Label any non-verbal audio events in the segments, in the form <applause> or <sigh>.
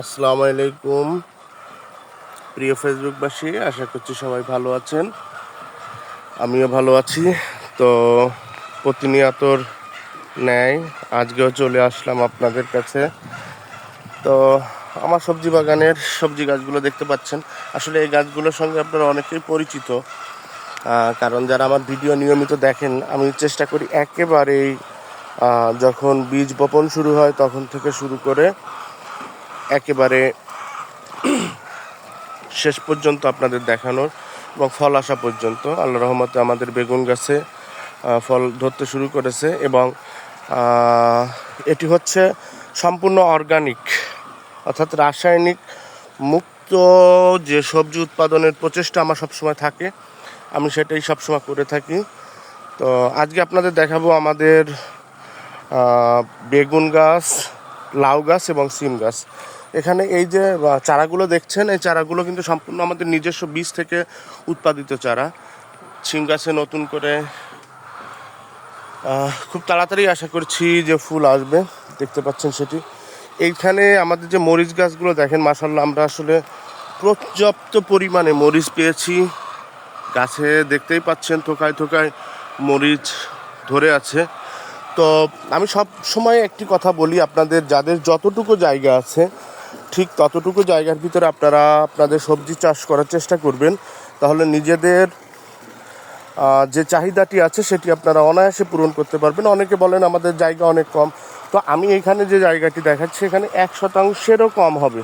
আসসালামু আলাইকুম। প্রিয় ফেসবুকবাসী, আশা করছি সবাই ভালো আছেন। আমিও ভালো আছি। তো প্রতিনিয়তর ন্যায়, আজকেও চলে আসলাম আপনাদের কাছে। তো আমার সবজি বাগানের সবজি গাছগুলো দেখতে পাচ্ছেন। আসলে এই গাছগুলোর সঙ্গে আপনারা অনেকেই পরিচিত। কারণ যারা আমার ভিডিও নিয়মিত দেখেন, আমি চেষ্টা করি একেবারেই যখন বীজ বপন শুরু হয় তখন থেকে শুরু করে একেবারে শেষ পর্যন্ত আপনাদের দেখানোর এবং ফল আসা পর্যন্ত। আল্লাহ রহমতে আমাদের বেগুন গাছে ফল ধরতে শুরু করেছে এবং এটি হচ্ছে সম্পূর্ণ অর্গানিক অর্থাৎ রাসায়নিক মুক্ত যে সবজি উৎপাদনের প্রচেষ্টা আমার সবসময় থাকে, আমি সেটাই সবসময় করে থাকি। তো আজকে আপনাদের দেখাবো আমাদের বেগুন গাছ লাউ গাছ এবং সিম গাছ। এখানে এই যে চারাগুলো দেখছেন, এই চারাগুলো কিন্তু সম্পূর্ণ আমাদের নিজস্ব বীজ থেকে উৎপাদিত চারা। সিম গাছে নতুন করে খুব তাড়াতাড়ি আশা করছি যে ফুল আসবে, দেখতে পাচ্ছেন সেটি। এইখানে আমাদের যে মরিচ গাছগুলো দেখেন মাসাল্লাহ আমরা আসলে পর্যাপ্ত পরিমাণে মরিচ পেয়েছি। গাছে দেখতেই পাচ্ছেন, থোকায় থোকায় মরিচ ধরে আছে। তো আমি সব সময় একটি কথা বলি, আপনাদের যাদের যতটুকু জায়গা আছে, ঠিক ততটুকু জায়গার ভিতরে আপনারা আপনাদের সবজি চাষ করার চেষ্টা করবেন। তাহলে নিজেদের যে চাহিদাটি আছে সেটি আপনারা অনায়াসে পূরণ করতে পারবেন। অনেকে বলেন আমাদের জায়গা অনেক কম। তো আমি এখানে যে জায়গাটি দেখাচ্ছি এখানে এক শতাংশেরও কম হবে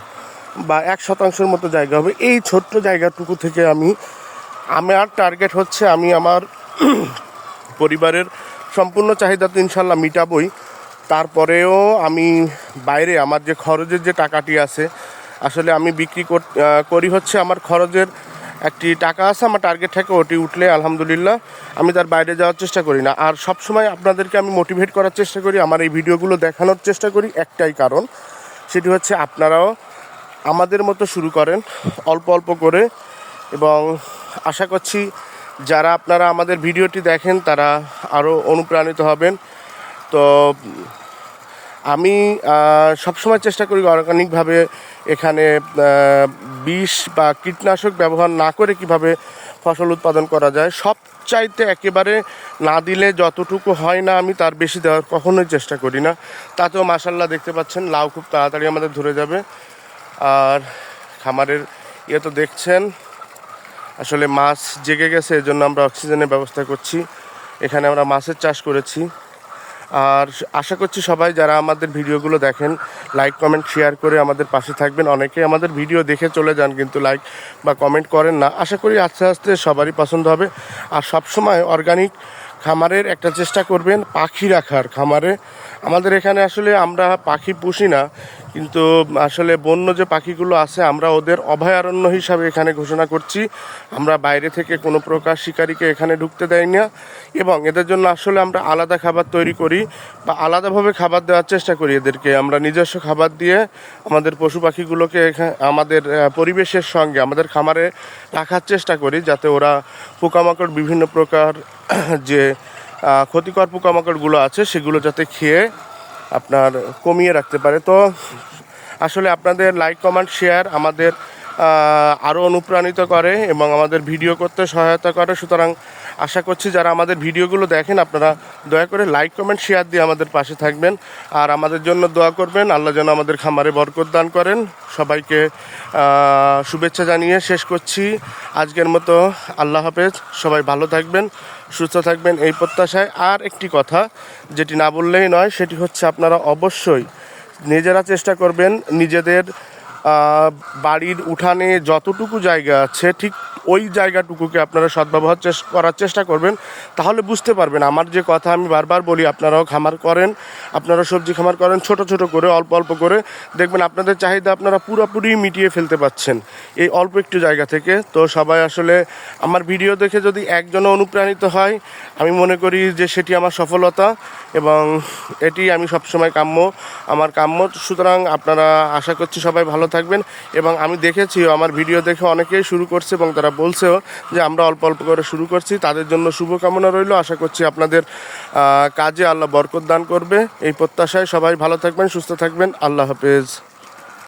বা এক শতাংশের মতো জায়গা হবে। এই ছোট্ট জায়গাটুকু থেকে আমি, আমার টার্গেট হচ্ছে আমি আমার <clears throat> পরিবারের সম্পূর্ণ চাহিদা তো ইনশাল্লাহ মিটাবই। তারপরেও আমি বাইরে, আমার যে খরচের যে টাকাটি আছে, আসলে আমি বিক্রি কর- হচ্ছে আমার খরচের একটি টাকা আছে, আমার টার্গেট থাকে ওটি উঠলে আলহামদুলিল্লাহ আমি তার বাইরে যাওয়ার চেষ্টা করি না। আর সব সময় আপনাদেরকে আমি মোটিভেট করার চেষ্টা করি, আমার এই ভিডিওগুলো দেখানোর চেষ্টা করি, একটাই কারণ, সেটি হচ্ছে আপনারাও আমাদের মতো শুরু করেন, অল্প অল্প করে, এবং আশা করছি যারা আপনারা আমাদের ভিডিওটি দেখেন, তারা আরও অনুপ্রাণিত হবেন। তো, আমি সবসময় চেষ্টা করি অর্গানিকভাবে এখানে বিষ বা কীটনাশক ব্যবহার না করে কীভাবে ফসল উৎপাদন করা যায়। সব চাইতে একেবারে না দিলে যতটুকু হয় না আমি, তার বেশি দেওয়ার কখনোই চেষ্টা করি না। তাতেও মাসাল্লাহ দেখতে পাচ্ছেন, লাউ খুব তাড়াতাড়ি আমাদের ধরে যাবে। আর খামারের ইয়ে তো দেখছেন আসলে মাছ জেগে গেছে, এজন্য আমরা অক্সিজেনের ব্যবস্থা করছি। এখানে আমরা মাছের চাষ করেছি। আর আশা করছি সবাই যারা আমাদের ভিডিওগুলো দেখেন লাইক কমেন্ট শেয়ার করে আমাদের পাশে থাকবেন। অনেকে আমাদের ভিডিও দেখে চলে যান, কিন্তু লাইক বা কমেন্ট করেন না। আশা করি আস্তে আস্তে সবারই পছন্দ হবে। আর সবসময় অর্গানিক খামারের একটা চেষ্টা করবেন, পাখি রাখার খামারে। আমাদের এখানে আসলে আমরা পাখি পুষি না, কিন্তু আসলে বন্য যে পাখিগুলো আছে, আমরা ওদের অভয়ারণ্য হিসাবে এখানে ঘোষণা করছি। আমরা বাইরে থেকে কোনো প্রকার শিকারীকে এখানে ঢুকতে দেয় না এবং এদের জন্য আসলে আমরা আলাদা খাবার তৈরি করি বা আলাদাভাবে খাবার দেওয়ার চেষ্টা করি এদেরকে। আমরা নিজস্ব খাবার দিয়ে আমাদের পশু পাখিগুলোকে আমাদের পরিবেশের সঙ্গে, আমাদের খামারে রাখার চেষ্টা করি যাতে ওরা পোকামাকড় বিভিন্ন প্রকার, <clears throat> যে ক্ষতিকর পোকামাকড়গুলো আছে, সেগুলো যাতে খেয়ে আপনার কমিয়ে রাখতে পারে। তো আসলে আপনাদের লাইক কমেন্ট শেয়ার আমাদের আরও অনুপ্রাণিত করে এবং আমাদের ভিডিও করতে সহায়তা করে। সুতরাং আশা করছি যারা আমাদের ভিডিওগুলো দেখেন, আপনারা দয়া করে লাইক কমেন্ট শেয়ার দিয়ে আমাদের পাশে থাকবেন। আর আমাদের জন্য দোয়া করবেন, আল্লাহ যেন আমাদের খামারে বরকত দান করেন। সবাইকে শুভেচ্ছা জানিয়ে শেষ করছি। আজকের মতো আল্লাহ হাফেজ, সবাই ভালো থাকবেন, সুস্থ থাকবেন এই প্রত্যাশায়। আর একটি কথা, যেটি না বললেই নয়, সেটি হচ্ছে আপনারা অবশ্যই নিজেরা চেষ্টা করবেন নিজেদের বাড়ির উঠানে যতটুকু জায়গা আছে, ঠিক ওই জায়গাটুকুকে আপনারা সদ্ব্যবহার করার চেষ্টা করবেন। তাহলে বুঝতে পারবেন, আমার যে কথা আমি বারবার বলি, আপনারাও খামার করেন, আপনারা সবজি খামার করেন, ছোট ছোট করে, অল্প অল্প করে। দেখবেন আপনাদের চাহিদা আপনারা পুরোপুরি মিটিয়ে ফেলতে পাচ্ছেন, এই অল্প একটু জায়গা থেকে। তো সবাই আসলে আমার ভিডিও দেখে যদি একজনও অনুপ্রাণিত হয়, আমি মনে করি যে সেটি আমার সফলতা এবং এটি আমি সবসময় কাম্য, আমার কাম্য। সুতরাং আপনারা আশা করছি সবাই ভালো থাকবেন এবং আমি দেখেছি আমার ভিডিও দেখে অনেকেই শুরু করছে এবং তারা বলছেও যে আমরা অল্প অল্প করে শুরু করছি। তাদের জন্য শুভকামনা রইল। আশা করছি আপনাদের কাজে আল্লাহ বরকত দান করবে। এই প্রত্যাশায় সবাই ভালো থাকবেন, সুস্থ থাকবেন। আল্লাহ হাফেজ।